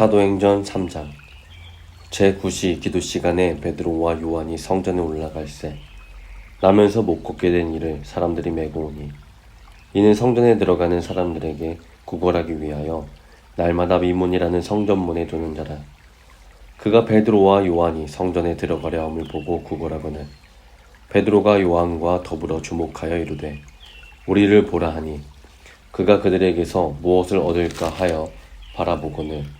사도행전 3장. 제9시 기도 시간에 베드로와 요한이 성전에 올라갈새 나면서 못 걷게 된 이를 사람들이 메고 오니 이는 성전에 들어가는 사람들에게 구걸하기 위하여 날마다 미문이라는 성전문에 두는 자라. 그가 베드로와 요한이 성전에 들어가려 함을 보고 구걸하거늘 베드로가 요한과 더불어 주목하여 이르되 우리를 보라 하니 그가 그들에게서 무엇을 얻을까 하여 바라보거늘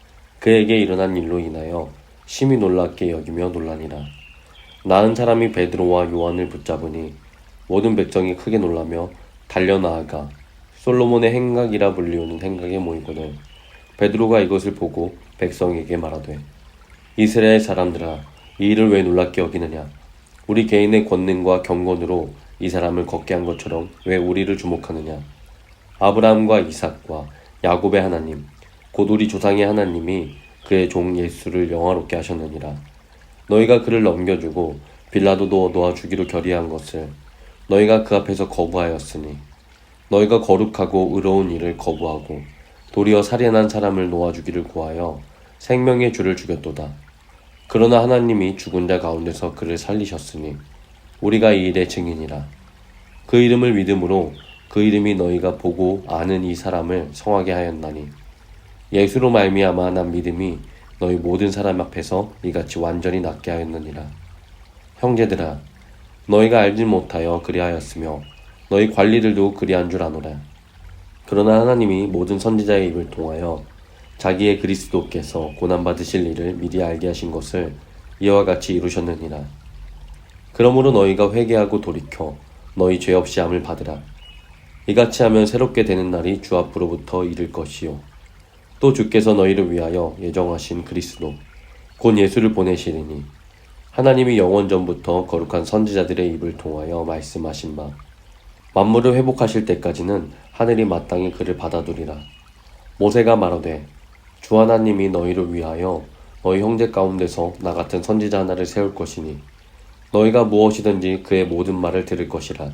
그에게 일어난 일로 인하여 심히 놀랍게 여기며 놀라니라. 나은 사람이 베드로와 요한을 붙잡으니 모든 백성이 크게 놀라며 달려 나아가 솔로몬의 행각이라 불리우는 행각에 모이거늘 베드로가 이것을 보고 백성에게 말하되 이스라엘 사람들아 이 일을 왜 놀랍게 여기느냐 우리 개인의 권능과 경건으로 이 사람을 걷게 한 것처럼 왜 우리를 주목하느냐 아브라함과 이삭과 야곱의 하나님 곧 우리 조상의 하나님이 그의 종 예수를 영화롭게 하셨느니라. 너희가 그를 넘겨주고 빌라도도 놓아 주기로 결의한 것을 너희가 그 앞에서 거부하였으니 너희가 거룩하고 의로운 일을 거부하고 도리어 살인한 사람을 놓아 주기를 구하여 생명의 주를 죽였도다. 그러나 하나님이 죽은 자 가운데서 그를 살리셨으니 우리가 이 일의 증인이라. 그 이름을 믿음으로 그 이름이 너희가 보고 아는 이 사람을 성하게 하였나니 예수로 말미암아 난 믿음이 너희 모든 사람 앞에서 이같이 완전히 낫게 하였느니라. 형제들아, 너희가 알지 못하여 그리하였으며 너희 관리들도 그리한 줄 아노라. 그러나 하나님이 모든 선지자의 입을 통하여 자기의 그리스도께서 고난 받으실 일을 미리 알게 하신 것을 이와 같이 이루셨느니라. 그러므로 너희가 회개하고 돌이켜 너희 죄 없이 함을 받으라. 이같이 하면 새롭게 되는 날이 주 앞으로부터 이를 것이요. 또 주께서 너희를 위하여 예정하신 그리스도 곧 예수를 보내시리니 하나님이 영원 전부터 거룩한 선지자들의 입을 통하여 말씀하신 바 만물을 회복하실 때까지는 하늘이 마땅히 그를 받아두리라. 모세가 말하되 주 하나님이 너희를 위하여 너희 형제 가운데서 나 같은 선지자 하나를 세울 것이니 너희가 무엇이든지 그의 모든 말을 들을 것이라.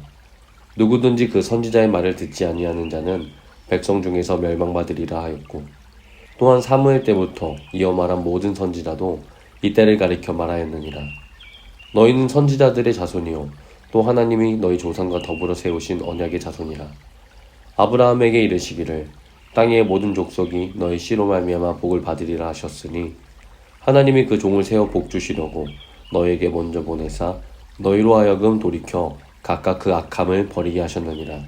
누구든지 그 선지자의 말을 듣지 아니하는 자는 백성 중에서 멸망받으리라 하였고 또한 사무엘 때부터 이어 말한 모든 선지자도 이때를 가리켜 말하였느니라. 너희는 선지자들의 자손이요 또 하나님이 너희 조상과 더불어 세우신 언약의 자손이라. 아브라함에게 이르시기를 땅의 모든 족속이 너희 씨로 말미암아 복을 받으리라 하셨으니 하나님이 그 종을 세워 복 주시려고 너에게 먼저 보내사 너희로 하여금 돌이켜 각각 그 악함을 버리게 하셨느니라.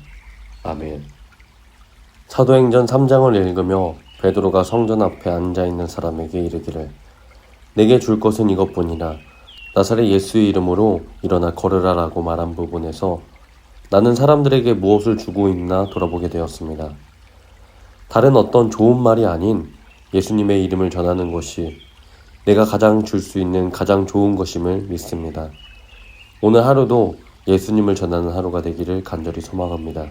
아멘. 사도행전 3장을 읽으며 베드로가 성전 앞에 앉아 있는 사람에게 이르기를 내게 줄 것은 이것뿐이라 나사렛 예수의 이름으로 일어나 걸으라라고 말한 부분에서 나는 사람들에게 무엇을 주고 있나 돌아보게 되었습니다. 다른 어떤 좋은 말이 아닌 예수님의 이름을 전하는 것이 내가 가장 줄 수 있는 가장 좋은 것임을 믿습니다. 오늘 하루도 예수님을 전하는 하루가 되기를 간절히 소망합니다.